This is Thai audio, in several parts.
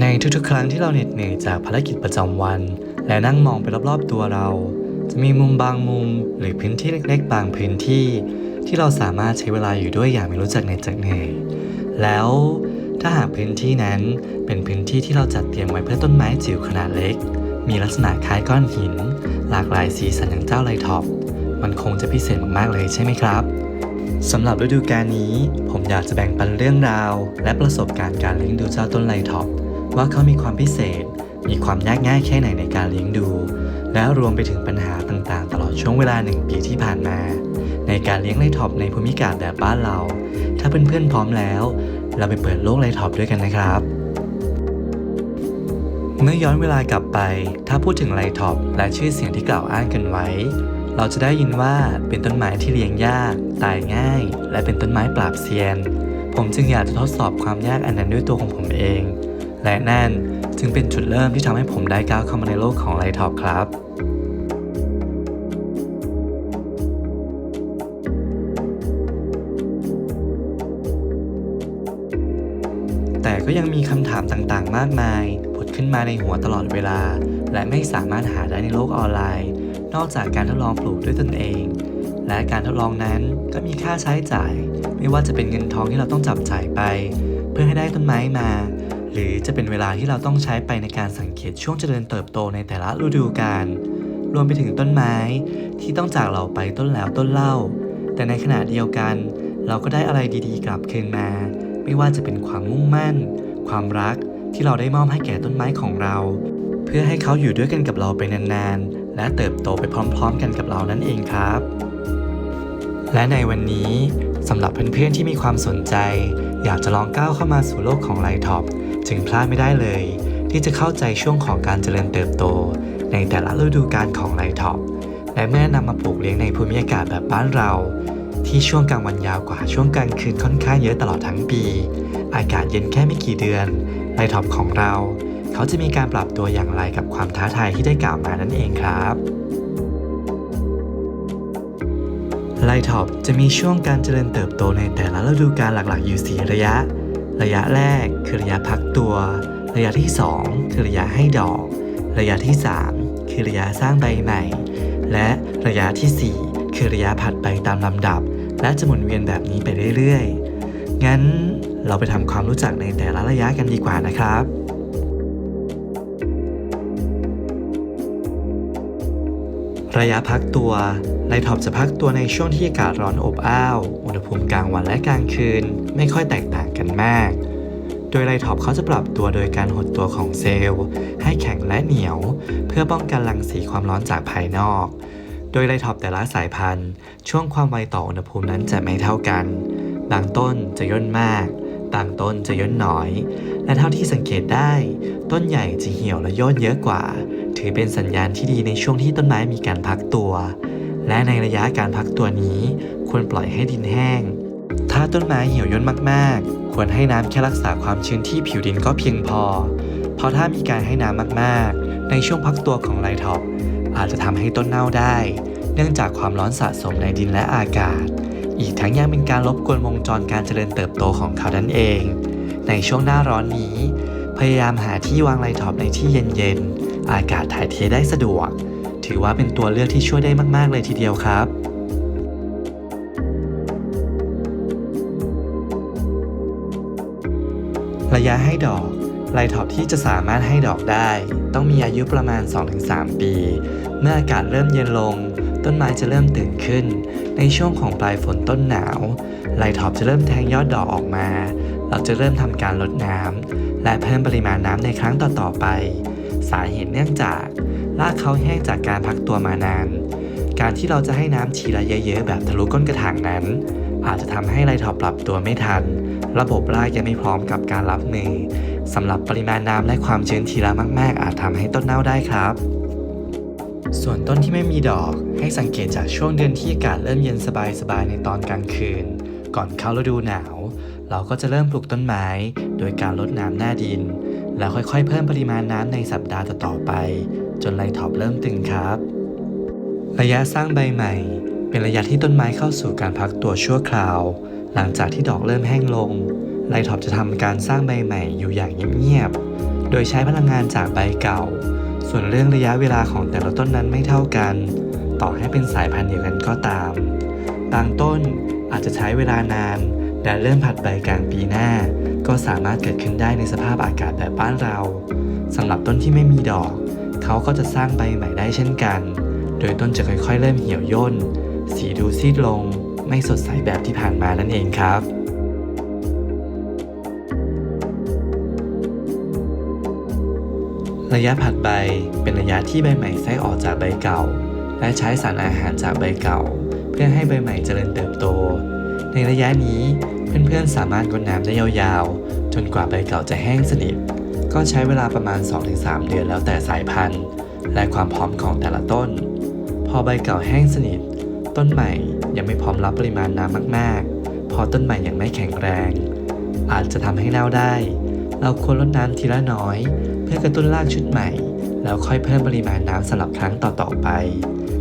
ในทุกๆ ครั้งที่เราเหน็ดเหนื่อยจากภารกิจประจำวัน และนั่งมองไปรอบๆ ตัวเรา จะมีมุมบางมุม หรือพื้นที่เล็กๆ บางพื้นที่ ที่เราสามารถใช้เวลาอยู่ด้วยอย่างไม่รู้จักเหน็ดจากเหนื่อย แล้วถ้าหากพื้นที่นั้นเป็นพื้นที่ที่เราจัดเตรียมไว้เพื่อต้นไม้จิ๋วขนาดเล็ก มีลักษณะคล้ายก้อนหิน หลากหลายสีสันอย่างเจ้าไลท็อป มันคงจะพิเศษมากๆเลยใช่ไหมครับสำหรับฤดูกาลนี้ ผมอยากจะแบ่งปันเรื่องราว และประสบการณ์การเลี้ยงดูเจ้าต้นไลท็อป ว่าเขามีความพิเศษ มีความยากง่ายแค่ไหนในการเลี้ยงดู และรวมไปถึงปัญหาต่างๆ ตลอดช่วงเวลาหนึ่งปีที่ผ่านมา ในการเลี้ยงไลท็อปในภูมิอากาศแบบบ้านเรา ถ้าเพื่อนๆพร้อมแล้ว เราไปเปิดโลกไลท็อปด้วยกันนะครับเมื่อย้อนเวลากลับไป ถ้าพูดถึงไลท็อปและชื่อเสียงที่กล่าวอ้างกันไว้ เราจะได้ยินว่าเป็นต้นไม้ที่เลี้ยงยาก ตายง่าย และเป็นต้นไม้ปราบเซียน ผมจึงอยากจะทดสอบความยากอันนั้นด้วยตัวของผมเอง และนั่นจึงเป็นจุดเริ่มที่ทำให้ผมได้ก้าวเข้ามาในโลกของไลท็อปครับแต่ก็ยังมีคำถามต่างๆ มากมาย ผุดขึ้นมาในหัวตลอดเวลา และไม่สามารถหาได้ในโลกออนไลน์ นอกจากการทดลองปลูกด้วยตนเอง และการทดลองนั้นก็มีค่าใช้จ่าย ไม่ว่าจะเป็นเงินทองที่เราต้องจับจ่ายไป เพื่อให้ได้ต้นไม้มา หรือจะเป็นเวลาที่เราต้องใช้ไปในการสังเกตช่วงเจริญเติบโตในแต่ละฤดูกาลรวมไปถึงต้นไม้ที่ต้องจากเราไปต้นแล้วต้นเล่า แต่ในขณะเดียวกัน เราก็ได้อะไรดีๆ กลับคืนมา ไม่ว่าจะเป็นความมุ่งมั่น ความรักที่เราได้มอบให้แก่ต้นไม้ของเรา เพื่อให้เขาอยู่ด้วยกันกับเราไปนานๆ และเติบโตไปพร้อม ๆ กันกับเรานั่นเองครับ และในวันนี้สำหรับเพื่อนๆที่มีความสนใจ อยากจะลองก้าวเข้ามาสู่โลกของไลท็อป จึงพลาดไม่ได้เลย ที่จะเข้าใจช่วงของการเจริญเติบโต ในแต่ละฤดูกาลของไลท็อปและเมื่อนำมาปลูกเลี้ยงในภูมิอากาศแบบบ้านเรา ที่ช่วงกลางวันยาวกว่าช่วงกลางคืนค่อนข้างเยอะตลอดทั้งปี อากาศเย็นแค่ไม่กี่เดือนไลท็อปของเรา เขาจะมีการปรับตัวอย่างไรกับความท้าทายที่ได้กล่าวมานั่นเองครับไลท็อปจะมีช่วงการเจริญเติบโตในแต่ละฤดูกาลหลักๆ อยู่ 4 ระยะ ระยะแรกคือระยะพักตัว ระยะที่ 2 คือระยะให้ดอก ระยะที่ 3 คือระยะสร้างใบใหม่ และระยะทีสี่4 คือระยะผัดใบตามลำดับ และจะหมุนเวียนแบบนี้ไปเรื่อยๆ งั้นเราไปทำความรู้จักในแต่ละระยะกันดีกว่านะครับระยะพักตัว ไลท็อปจะพักตัวในช่วงที่อากาศร้อนอบอ้าว อุณหภูมิกลางวันและกลางคืน ไม่ค่อยแตกต่างกันมาก โดยไลท็อปเขาจะปรับตัวโดยการหดตัวของเซลล์ ให้แข็งและเหนียว เพื่อป้องกันรังสีความร้อนจากภายนอก โดยไลท็อปแต่ละสายพันธุ์ ช่วงความไวต่ออุณหภูมินั้นจะไม่เท่ากัน บางต้นจะย่นมาก บางต้นจะย่นน้อย และเท่าที่สังเกตได้ ต้นใหญ่จะเหี่ยวและย่นเยอะกว่า ถือเป็นสัญญาณที่ดีในช่วงที่ต้นไม้มีการพักตัว และในระยะการพักตัวนี้ควรปล่อยให้ดินแห้ง ถ้าต้นไม้เหี่ยวย่นมากๆ ควรให้น้ำแค่รักษาความชื้นที่ผิวดินก็เพียงพอ เพราะถ้ามีการให้น้ำมากๆ ในช่วงพักตัวของไลท็อปอาจจะทำให้ต้นเน่าได้ เนื่องจากความร้อนสะสมในดินและอากาศ อีกทั้งยังเป็นการรบกวนวงจรการเจริญเติบโตของเขานั่นเอง ในช่วงหน้าร้อนนี้ พยายามหาที่วางไลท็อปในที่เย็นๆ อากาศถ่ายเทได้สะดวก ถือว่าเป็นตัวเลือกที่ช่วยได้มาก ๆ เลยทีเดียวครับระยะให้ดอกไลท็อปที่จะสามารถให้ดอกได้ ต้องมีอายุประมาณ 2-3 ปี เมื่ออากาศเริ่มเย็นลง ต้นไม้จะเริ่มตื่นขึ้น ในช่วงของปลายฝนต้นหนาวไลท็อปจะเริ่มแทงยอดดอกออกมา เราจะเริ่มทำการลดน้ำและเพิ่มปริมาณน้ำในครั้งต่อๆไป สาเหตุเนื่องจาก รากเขาแห้งจากการพักตัวมานาน การที่เราจะให้น้ำทีละเยอะๆแบบทะลุก้นกระถางนั้น อาจจะทำให้ไลท็อปปรับตัวไม่ทัน ระบบรากยังไม่พร้อมกับการรับมือสำหรับปริมาณน้ำและความชื้นทีละมาก ๆ อาจทำให้ต้นเน่าได้ครับ ส่วนต้นที่ไม่มีดอกให้สังเกตจากช่วงเดือนที่อากาศเริ่มเย็นสบายๆในตอนกลางคืน ก่อนเข้าฤดูหนาว เราก็จะเริ่มปลูกต้นไม้ โดยการลดน้ำหน้าดิน แล้วค่อยๆ เพิ่มปริมาณน้ำในสัปดาห์ต่อๆไป จนไลท็อปเริ่มตึงครับ ระยะสร้างใบใหม่ เป็นระยะที่ต้นไม้เข้าสู่การพักตัวชั่วคราว หลังจากที่ดอกเริ่มแห้งลงไลท็อปจะทำการสร้างใบใหม่อยู่อย่างเงียบๆ โดยใช้พลังงานจากใบเก่า ส่วนเรื่องระยะเวลาของแต่ละต้นนั้นไม่เท่ากัน ต่อให้เป็นสายพันธุ์เดียวกันก็ตาม บางต้นอาจจะใช้เวลานาน และเริ่มผัดใบกลางปีหน้า ก็สามารถเกิดขึ้นได้ในสภาพอากาศแบบบ้านเราสำหรับต้นที่ไม่มีดอก เขาก็จะสร้างใบใหม่ได้เช่นกัน โดยต้นจะค่อยๆ เริ่มเหี่ยวย่น สีดูซีดลง ไม่สดใสแบบที่ผ่านมานั่นเองครับระยะผัดใบเป็นระยะที่ใบใหม่แทรกออกจากใบเก่า และใช้สารอาหารจากใบเก่า เพื่อให้ใบใหม่เจริญเติบโต ในระยะนี้เพื่อนๆสามารถกดน้ำได้ยาวๆ จนกว่าใบเก่าจะแห้งสนิท ก็ใช้เวลาประมาณ 2-3 เดือนแล้วแต่สายพันธุ์ และความพร้อมของแต่ละต้น พอใบเก่าแห้งสนิท ต้นใหม่ยังไม่พร้อมรับปริมาณน้ำมากๆ พอต้นใหม่ยังไม่แข็งแรง อาจจะทำให้เน่าได้ เราควรลดน้ำทีละน้อย เพื่อกระตุ้นรากชุดใหม่ แล้วค่อยเพิ่มปริมาณน้ำสลับครั้งต่อๆไป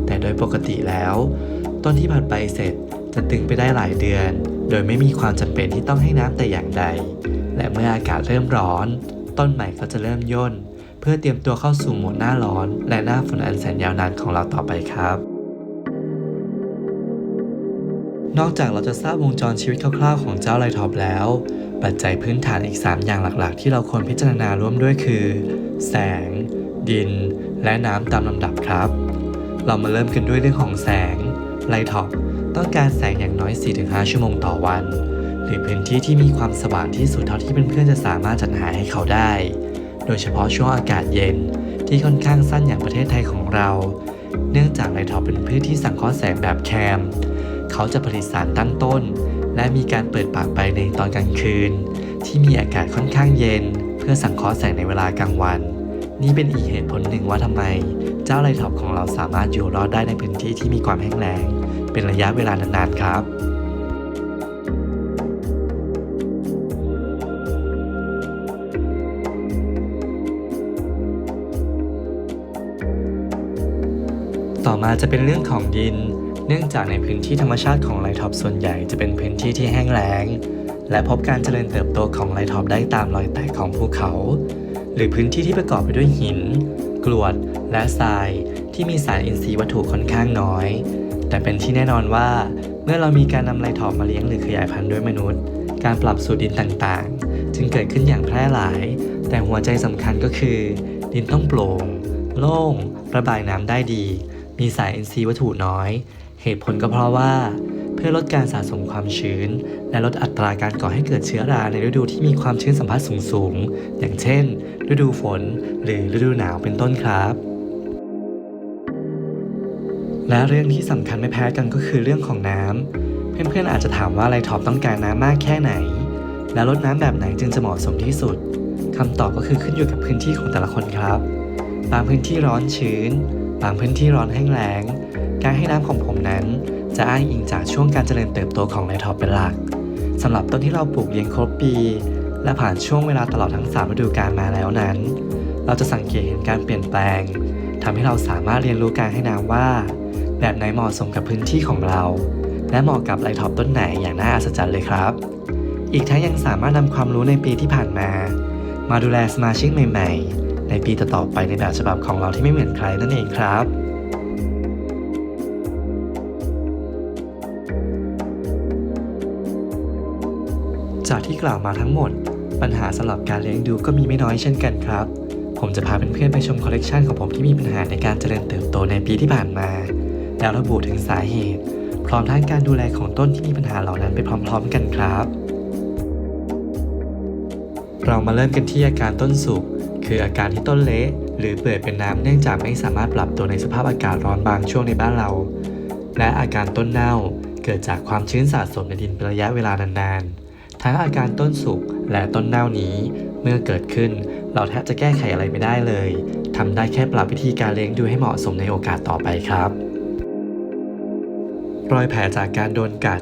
แต่โดยปกติแล้ว ต้นที่ผัดใบเสร็จ จะตึงไปได้หลายเดือน โดยไม่มีความจำเป็นที่ต้องให้น้ำแต่อย่างใด และเมื่ออากาศเริ่มร้อน ต้นใหม่ก็จะเริ่มย่น เพื่อเตรียมตัวเข้าสู่โหมดหน้าร้อน และหน้าฝนอันแสนยาวนานของเราต่อไปครับ นอกจากเราจะทราบวงจรชีวิตคร่าวๆของเจ้าไลท็อปแล้ว ปัจจัยพื้นฐานอีก 3 อย่างหลักๆ ที่เราควรพิจารณาร่วมด้วยคือ แสง ดิน และน้ำตามลำดับครับ เรามาเริ่มกันด้วยเรื่องของแสงไลท็อป ต้องการแสงอย่างน้อย 4-5 ชั่วโมงต่อวัน หรือพื้นที่ที่มีความสว่างที่สุดเท่าที่เพื่อนๆจะสามารถจัดหาให้เขาได้ โดยเฉพาะช่วงอากาศเย็นที่ค่อนข้างสั้นอย่างประเทศไทยของเรา เนื่องจากไลทอปเป็นพืชที่สังเคราะห์แสงแบบแคม เขาจะผลิตสารตั้งต้น และมีการเปิดปากใบในตอนกลางคืน ที่มีอากาศค่อนข้างเย็น เพื่อสังเคราะห์แสงในเวลากลางวัน นี่เป็นอีกเหตุผลหนึ่งว่าทำไม เจ้าไลทอปของเราสามารถอยู่รอดได้ในพื้นที่ที่มีความแห้งแล้ง เป็นระยะเวลานานๆครับต่อมาจะเป็นเรื่องของดิน เนื่องจากในพื้นที่ธรรมชาติของไลท็อปส่วนใหญ่จะเป็นพื้นที่ที่แห้งแล้ง และพบการเจริญเติบโตของไลท็อปได้ตามรอยแตกของภูเขา หรือพื้นที่ที่ประกอบไปด้วยหิน กรวด และทราย ที่มีสารอินทรีย์วัตถุค่อนข้างน้อย แต่เป็นที่แน่นอนว่า เมื่อเรามีการนำไลทอปมาเลี้ยงหรือขยายพันธุ์ด้วยมนุษย์ การปรับสูตรดินต่างๆ จึงเกิดขึ้นอย่างแพร่หลาย แต่หัวใจสำคัญก็คือ ดินต้องโปร่ง โล่ง ระบายน้ำได้ดี มีสารอินทรีย์วัตถุน้อย เหตุผลก็เพราะว่า เพื่อลดการสะสมความชื้น และลดอัตราการก่อให้เกิดเชื้อราในฤดูที่มีความชื้นสัมผัสสูงๆอย่างเช่น ฤดูฝน หรือฤดูหนาวเป็นต้นครับ และเรื่องที่สำคัญไม่แพ้กันก็คือเรื่องของน้ำเพื่อนๆอาจจะถามว่าไลท็อปต้องการน้ำมากแค่ไหน และลดน้ำแบบไหนจึงจะเหมาะสมที่สุดคำตอบก็คือขึ้นอยู่กับพื้นที่ของแต่ละคนครับ บางพื้นที่ร้อนชื้น บางพื้นที่ร้อนแห้งแล้ง การให้น้ำของผมนั้น จะอ้างอิงจากช่วงการเจริญเติบโตของไลท็อปเป็นหลักสำหรับต้นที่เราปลูกเลี้ยงครบปี และผ่านช่วงเวลาตลอดทั้ง 3 ฤดูกาลมาแล้วนั้น เราจะสังเกตเห็นการเปลี่ยนแปลงทำให้เราสามารถเรียนรู้การให้น้ำว่า แบบไหนเหมาะสมกับพื้นที่ของเรา และเหมาะกับไลทอปต้นไหนอย่างน่าอัศจรรย์เลยครับ อีกทั้งยังสามารถนำความรู้ในปีที่ผ่านมา มาดูแลสมาชิกใหม่ ๆ ในปีต่อๆไปในแบบฉบับของเราที่ไม่เหมือนใครนั่นเองครับจากที่กล่าวมาทั้งหมด ปัญหาสำหรับการเลี้ยงดูก็มีไม่น้อยเช่นกันครับ ผมจะพาเพื่อนๆไปชมคอลเลกชันของผมที่มีปัญหาในการเจริญเติบโตในปีที่ผ่านมา แล้วระบุถึงสาเหตุ พร้อมทั้งการดูแลของต้นที่มีปัญหาเหล่านั้นไปพร้อม ๆ กันครับ เรามาเริ่มกันที่อาการต้นสุกคืออาการที่ต้นเละหรือเปื่อยเป็นน้ำเนื่องจากไม่สามารถปรับตัวในสภาพอากาศร้อนบางช่วงในบ้านเรา และอาการต้นเน่าเกิดจากความชื้นสะสมในดินเป็นระยะเวลานานๆ ทั้งอาการต้นสุกและต้นเน่านี้เมื่อเกิดขึ้น เราแทบจะแก้ไขอะไรไม่ได้เลยทำได้แค่ปรับวิธีการเลี้ยงดูให้เหมาะสมในโอกาสต่อไปครับ รอยแผลจากการโดนกัด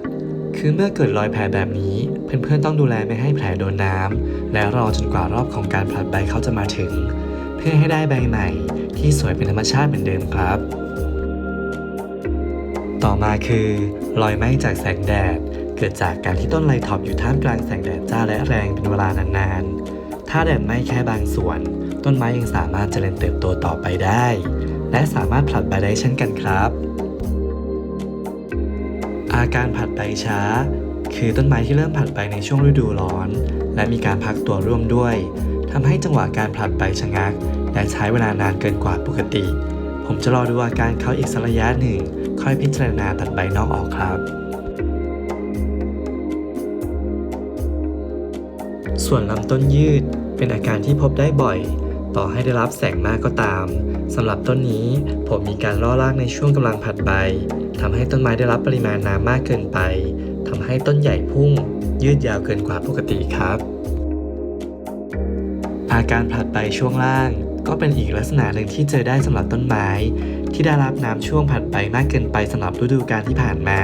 คือเมื่อเกิดรอยแผลแบบนี้ เพื่อนๆต้องดูแลไม่ให้แผลโดนน้ำและรอจนกว่ารอบของการผลัดใบเขาจะมาถึง เพื่อให้ได้ใบใหม่ ที่สวยเป็นธรรมชาติเหมือนเดิมครับ ต่อมาคือรอยไหม้จากแสงแดด เกิดจากการที่ต้นไลท็อปอยู่ท่ามกลางแสงแดดจ้าและแรงเป็นเวลานานๆ ถ้าถ้าแดดไหม้แค่บางส่วน ต้นไม้ยังสามารถเจริญเติบโตต่อไปได้ และสามารถผลัดใบได้เช่นกันครับ อาการผัดใบช้า คือต้นไม้ที่เริ่มผัดใบในช่วงฤดูร้อน และมีการพักตัวร่วมด้วยทำให้จังหวะการผลัดใบชะงัก และใช้เวลานานเกินกว่าปกติ ผมจะรอดูอาการเขาอีกสักระยะหนึ่ง ค่อยพิจารณาตัดใบนอกออกครับส่วนลำต้นยืดเป็นอาการที่พบได้บ่อย ต่อให้ได้รับแสงมากก็ตามสำหรับต้นนี้ผมมีการล่อรากในช่วงกำลังผลัดใบทำให้ต้นไม้ได้รับปริมาณน้ำมากเกินไปทำให้ต้นใหญ่พุ่ง ยืดยาวเกินกว่าปกติครับ อาการผลัดใบช่วงล่าง ก็เป็นอีกลักษณะหนึ่งที่เจอได้สำหรับต้นไม้ ที่ได้รับน้ำช่วงผลัดใบมากเกินไปสำหรับฤดูกาลที่ผ่านมา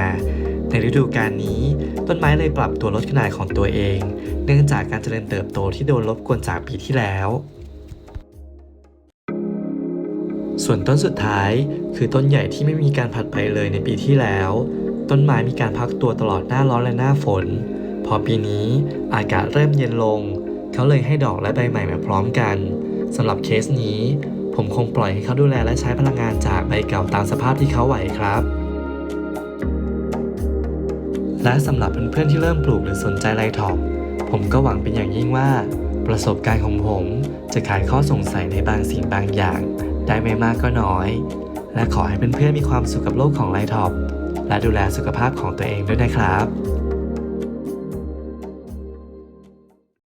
ในฤดูกาลนี้ ต้นไม้เลยปรับตัวลดขนาดของตัวเอง เนื่องจากการเจริญเติบโตที่โดนรบกวนจากปีที่แล้ว ส่วนต้นสุดท้ายคือต้นใหญ่ที่ไม่มีการผลัดใบเลยในปีที่แล้ว ต้นไม้มีการพักตัวตลอดหน้าร้อนและหน้าฝน พอปีนี้อากาศเริ่มเย็นลง เขาเลยให้ดอกและใบใหม่มาพร้อมกันสำหรับเคสนี้ ผมคงปล่อยให้เขาดูแลและใช้พลังงานจากใบเก่าตามสภาพที่เขาไหวครับ และสำหรับเพื่อนๆที่เริ่มปลูกหรือสนใจไรท็อปผมก็หวังเป็นอย่างยิ่งว่า ประสบการณ์ของผมจะขายข้อสงสัยในบางสิ่งบางอย่าง ได้ไม่มากก็น้อย และขอให้เพื่อนๆมีความสุขกับโลกของไลท็อปและดูแลสุขภาพของตัวเองด้วยนะครับ